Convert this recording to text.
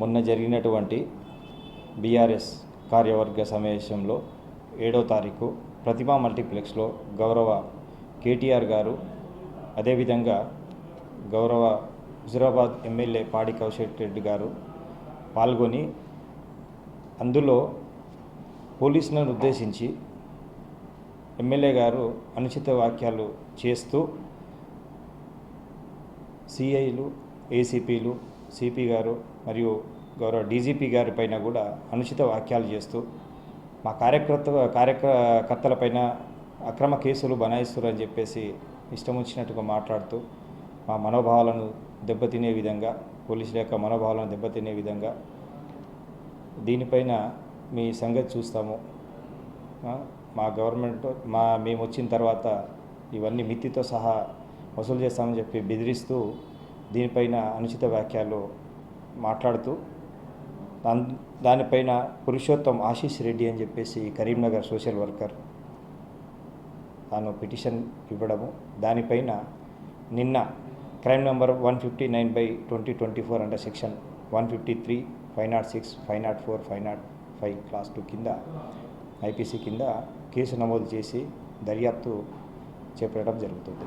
మొన్న జరిగినటువంటి బీఆర్ఎస్ కార్యవర్గ సమావేశంలో ఏడో తారీఖు ప్రతిభా మల్టీప్లెక్స్లో గౌరవ కేటీఆర్ గారు అదేవిధంగా గౌరవ హుజురాబాద్ ఎమ్మెల్యే పాడి కౌశిక్ రెడ్డి గారు పాల్గొని అందులో పోలీసులను ఉద్దేశించి ఎమ్మెల్యే గారు అనుచిత వాక్యాలు చేస్తూ సిఐలు ఏసీపీలు సిపి గారు మరియు గౌరవ డీజీపీ గారి పైన కూడా అనుచిత వ్యాఖ్యలు చేస్తూ మా కార్యకర్త కార్యకర్తలపైన అక్రమ కేసులు బనాయిస్తురని చెప్పేసి ఇష్టం వచ్చినట్టుగా మాట్లాడుతూ మా మనోభావాలను దెబ్బతినే విధంగా పోలీసుల యొక్క మనోభావాలను దెబ్బతినే విధంగా దీనిపైన మీ సంగతి చూస్తాము. మా గవర్నమెంట్ మా మేము వచ్చిన తర్వాత ఇవన్నీ మిత్తితో సహా వసూలు చేస్తామని చెప్పి బెదిరిస్తూ దీనిపైన అనుచిత వ్యాఖ్యలు మాట్లాడుతూ దాన్ దానిపైన పురుషోత్తం ఆశీష్ రెడ్డి అని చెప్పేసి కరీంనగర్ సోషల్ వర్కర్ తాను పిటిషన్ ఇవ్వడము. దానిపైన నిన్న crime number one fifty nine by twenty twenty four under section one fifty three five not six five not four five not five clause two కింద ఐపీసీ కింద కేసు నమోదు చేసి దర్యాప్తు చేపట్టడం జరుగుతుంది.